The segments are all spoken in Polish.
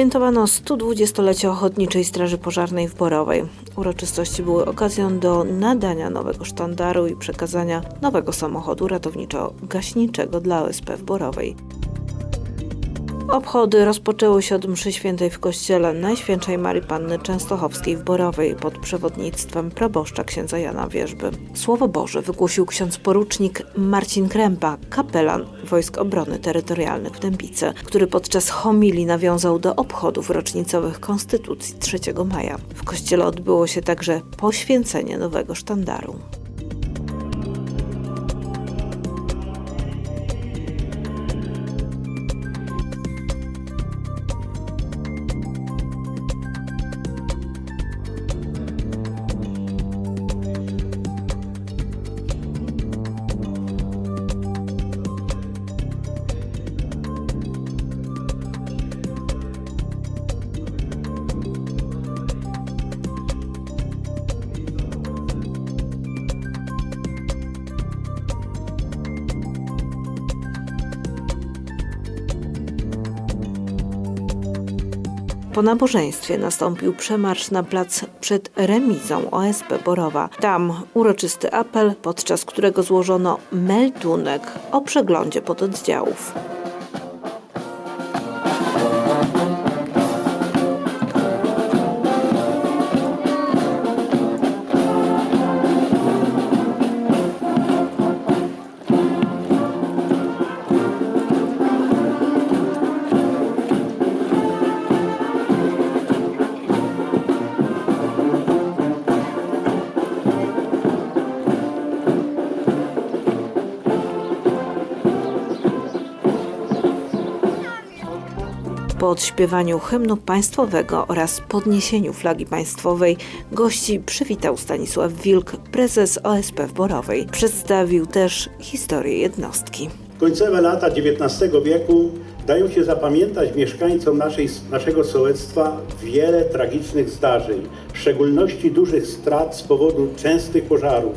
Świętowano 120-lecie Ochotniczej Straży Pożarnej w Borowej. Uroczystości były okazją do nadania nowego sztandaru i przekazania nowego samochodu ratowniczo-gaśniczego dla OSP w Borowej. Obchody rozpoczęły się od mszy świętej w kościele Najświętszej Marii Panny Częstochowskiej w Borowej pod przewodnictwem proboszcza księdza Jana Wierzby. Słowo Boże wygłosił ksiądz porucznik Marcin Krępa, kapelan Wojsk Obrony Terytorialnych w Dębice, który podczas homilii nawiązał do obchodów rocznicowych Konstytucji 3 maja. W kościele odbyło się także poświęcenie nowego sztandaru. Po nabożeństwie nastąpił przemarsz na plac przed remizą OSP Borowa. Tam uroczysty apel, podczas którego złożono meldunek o przeglądzie pododdziałów. Odśpiewaniu hymnu państwowego oraz podniesieniu flagi państwowej gości przywitał Stanisław Wilk, prezes OSP w Borowej. Przedstawił też historię jednostki. Końcowe lata XIX wieku dają się zapamiętać mieszkańcom naszej, naszego sołectwa wiele tragicznych zdarzeń, w szczególności dużych strat z powodu częstych pożarów.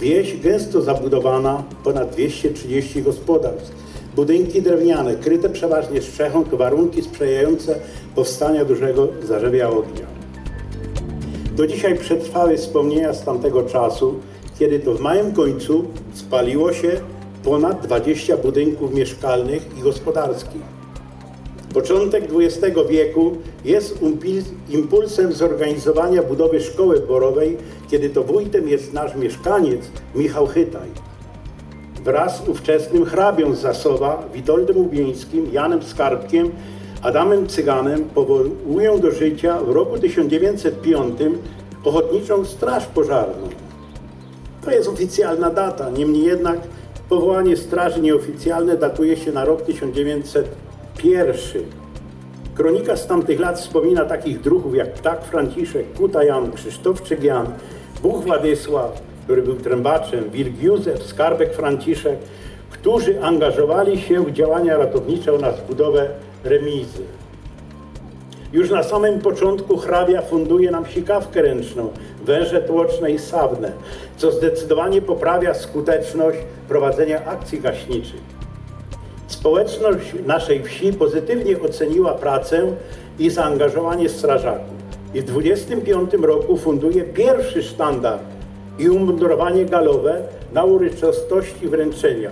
Wieś gęsto zabudowana, ponad 230 gospodarstw. Budynki drewniane, kryte przeważnie strzechą, to warunki sprzyjające powstania dużego zarzewia ognia. Do dzisiaj przetrwały wspomnienia z tamtego czasu, kiedy to w małym końcu spaliło się ponad 20 budynków mieszkalnych i gospodarskich. Początek XX wieku jest impulsem zorganizowania budowy szkoły borowej, kiedy to wójtem jest nasz mieszkaniec Michał Chytaj. Wraz z ówczesnym hrabią z Zasowa, Witoldem Ubieńskim, Janem Skarbkiem, Adamem Cyganem powołują do życia w roku 1905 Ochotniczą Straż Pożarną. To jest oficjalna data, niemniej jednak powołanie straży nieoficjalne datuje się na rok 1901. Kronika z tamtych lat wspomina takich druhów jak Ptak Franciszek, Kuta Jan, Krzysztofczyk Jan, Buch Władysław, który był trębaczem, Wilk Józef, Skarbek Franciszek, którzy angażowali się w działania ratownicze oraz budowę remizy. Już na samym początku hrabia funduje nam sikawkę ręczną, węże tłoczne i sawnę, co zdecydowanie poprawia skuteczność prowadzenia akcji gaśniczych. Społeczność naszej wsi pozytywnie oceniła pracę i zaangażowanie strażaków. I w 25 roku funduje pierwszy sztandar i umundurowanie galowe na uroczystości wręczenia.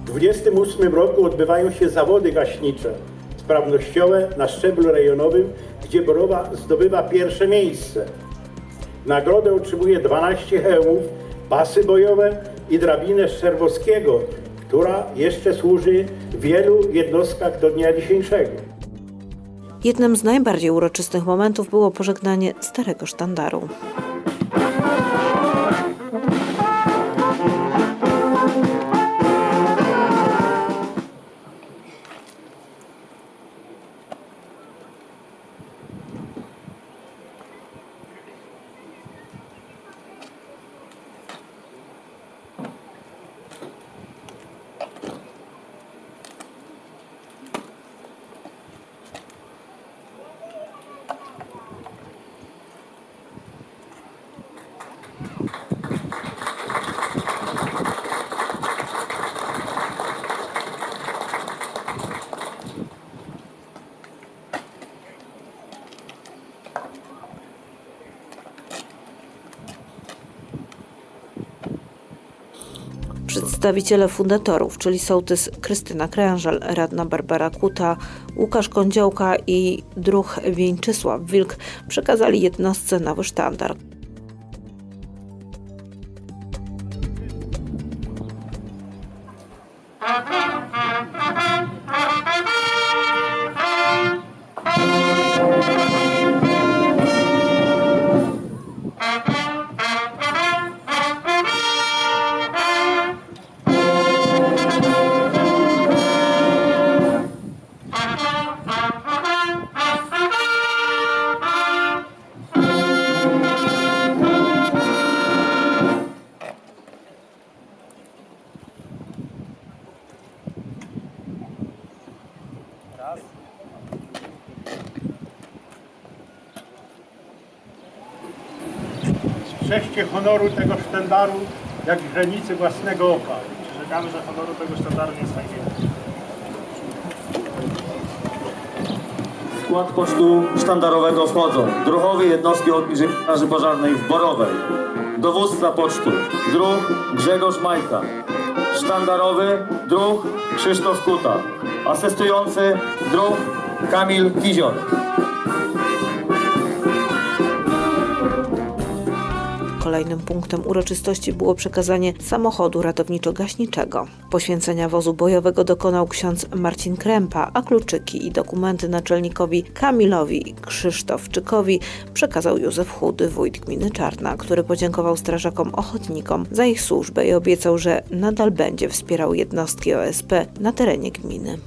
W 28 roku odbywają się zawody gaśnicze sprawnościowe na szczeblu rejonowym, gdzie Borowa zdobywa pierwsze miejsce. Nagrodę otrzymuje 12 hełmów, pasy bojowe i drabinę Szczerbowskiego, która jeszcze służy w wielu jednostkach do dnia dzisiejszego. Jednym z najbardziej uroczystych momentów było pożegnanie starego sztandaru. Przedstawiciele fundatorów, czyli sołtys Krystyna Krężel, radna Barbara Kuta, Łukasz Kądziołka i druh Wieńczysław Wilk przekazali jednostce nowy sztandar. Strzeżcie honoru tego sztandaru jak źrenicy własnego oka. Przyrzekamy, że honoru tego sztandaru nie. W skład pocztu sztandarowego wchodzą druhowie jednostki Ochotniczej Straży Pożarnej w Borowej, dowódca pocztu druh Grzegorz Majka, sztandarowy druh Krzysztof Kuta, asystujący druh Kamil Kizior. Kolejnym punktem uroczystości było przekazanie samochodu ratowniczo-gaśniczego. Poświęcenia wozu bojowego dokonał ksiądz Marcin Krępa, a kluczyki i dokumenty naczelnikowi Kamilowi Krzysztofczykowi przekazał Józef Chudy, wójt gminy Czarna, który podziękował strażakom ochotnikom za ich służbę i obiecał, że nadal będzie wspierał jednostki OSP na terenie gminy.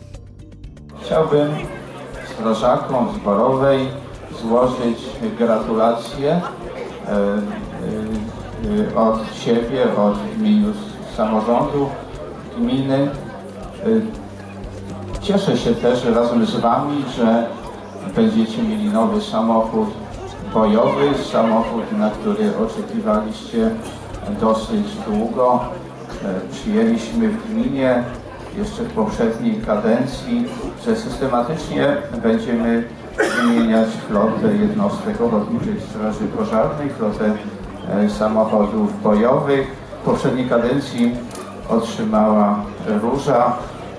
Chciałbym strażakom zborowej złożyć gratulacje e, od siebie, od imieniu samorządu gminy. E, Cieszę się też razem z Wami, że będziecie mieli nowy samochód bojowy, samochód, na który oczekiwaliście dosyć długo. E, Przyjęliśmy w gminie jeszcze w poprzedniej kadencji, że systematycznie będziemy wymieniać flotę jednostek Ochotniczej Straży Pożarnej, flotę samochodów bojowych. W poprzedniej kadencji otrzymała Róża,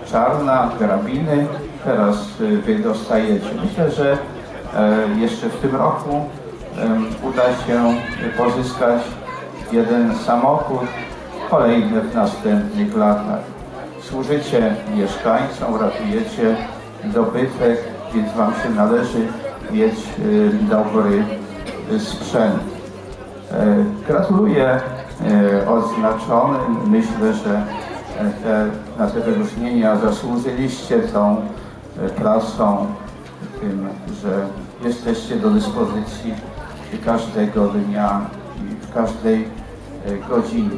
Czarna, Grabiny. Teraz e, Wy dostajecie. Myślę, że e, jeszcze w tym roku uda się pozyskać jeden samochód, kolejne w następnych latach. Służycie mieszkańcom, ratujecie dobytek, więc Wam się należy mieć dobry sprzęt. E, Gratuluję e, odznaczonym. Myślę, że e, te, na te wyróżnienia zasłużyliście tą pracą, tym, że jesteście do dyspozycji każdego dnia i w każdej godzinie.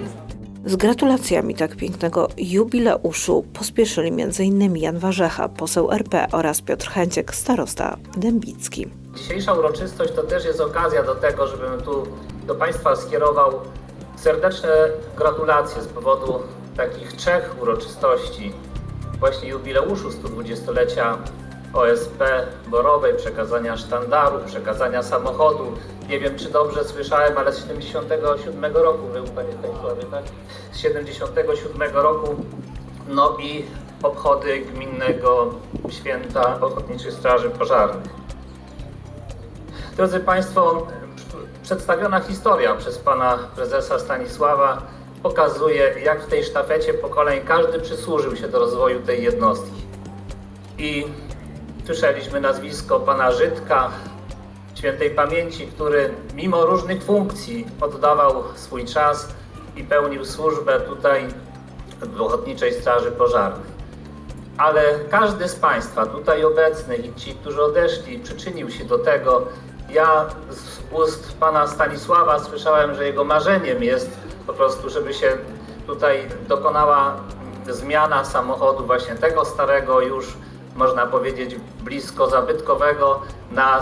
Z gratulacjami tak pięknego jubileuszu pospieszyli m.in. Jan Warzecha, poseł RP oraz Piotr Chęciek, starosta dębicki. Dzisiejsza uroczystość to też jest okazja do tego, żebym tu do Państwa skierował serdeczne gratulacje z powodu takich trzech uroczystości, właśnie jubileuszu 120-lecia OSP Borowej, przekazania sztandaru, przekazania samochodu. Nie wiem, czy dobrze słyszałem, ale z 77 roku, był Panie Stanisławie, tak? Z 77 roku, no i obchody gminnego święta Ochotniczych Straży Pożarnych. Drodzy Państwo, przedstawiona historia przez Pana Prezesa Stanisława pokazuje, jak w tej sztafecie pokoleń każdy przysłużył się do rozwoju tej jednostki. I słyszeliśmy nazwisko Pana Żydka, świętej pamięci, który mimo różnych funkcji oddawał swój czas i pełnił służbę tutaj w Ochotniczej Straży Pożarnej ale każdy z Państwa tutaj obecnych i ci, którzy odeszli, przyczynił się do tego. Ja z ust pana Stanisława słyszałem, że jego marzeniem jest po prostu, żeby się tutaj dokonała zmiana samochodu właśnie tego starego, już można powiedzieć blisko zabytkowego na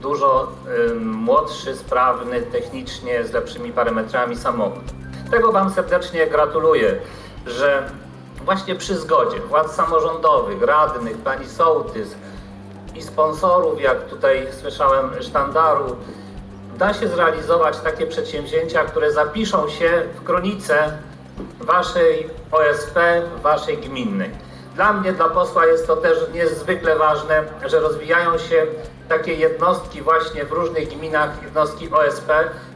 dużo ym, młodszy, sprawny, technicznie, z lepszymi parametrami samochód. Tego Wam serdecznie gratuluję, że właśnie przy zgodzie władz samorządowych, radnych, pani sołtys i sponsorów, jak tutaj słyszałem, sztandaru, da się zrealizować takie przedsięwzięcia, które zapiszą się w kronice waszej OSP, waszej gminnej. Dla mnie, dla posła jest to też niezwykle ważne, że rozwijają się takie jednostki właśnie w różnych gminach, jednostki OSP,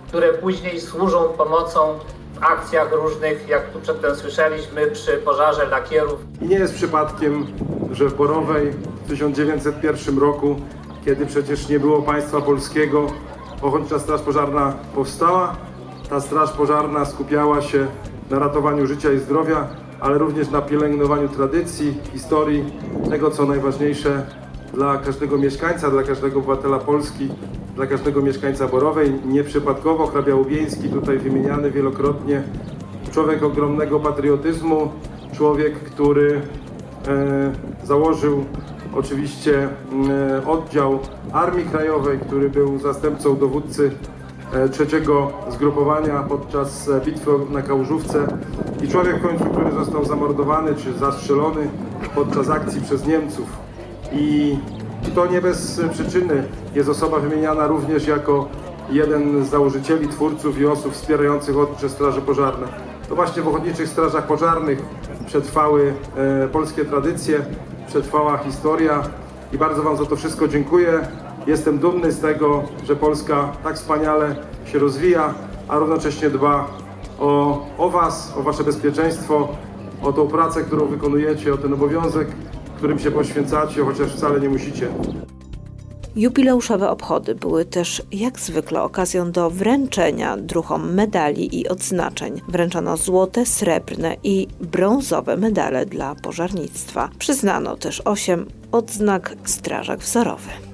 które później służą pomocą w akcjach różnych, jak tu przedtem słyszeliśmy, przy pożarze lakierów I nie jest przypadkiem, że w Borowej w 1901 roku, kiedy przecież nie było państwa polskiego, Ochotnicza Straż Pożarna powstała. Ta straż pożarna skupiała się na ratowaniu życia i zdrowia, ale również na pielęgnowaniu tradycji, historii, tego co najważniejsze dla każdego mieszkańca, dla każdego obywatela Polski, dla każdego mieszkańca Borowej. Nieprzypadkowo hrabia Łubieński, tutaj wymieniany wielokrotnie, człowiek ogromnego patriotyzmu, człowiek, który e, założył oczywiście e, oddział Armii Krajowej, który był zastępcą dowódcy e, trzeciego zgrupowania podczas e, bitwy na Kałużówce i człowiek w końcu, który został zamordowany czy zastrzelony podczas akcji przez Niemców. I to nie bez przyczyny jest osoba wymieniana również jako jeden z założycieli, twórców i osób wspierających Ochotnicze Straże Pożarne. To właśnie w Ochotniczych Strażach Pożarnych przetrwały e, polskie tradycje, przetrwała historia i bardzo Wam za to wszystko dziękuję. Jestem dumny z tego, że Polska tak wspaniale się rozwija, a równocześnie dba o, o Was, o Wasze bezpieczeństwo, o tą pracę, którą wykonujecie, o ten obowiązek, którym się poświęcacie, chociaż wcale nie musicie. Jubileuszowe obchody były też jak zwykle okazją do wręczenia druhom medali i odznaczeń. Wręczono złote, srebrne i brązowe medale dla pożarnictwa. Przyznano też osiem odznak Strażak Wzorowy.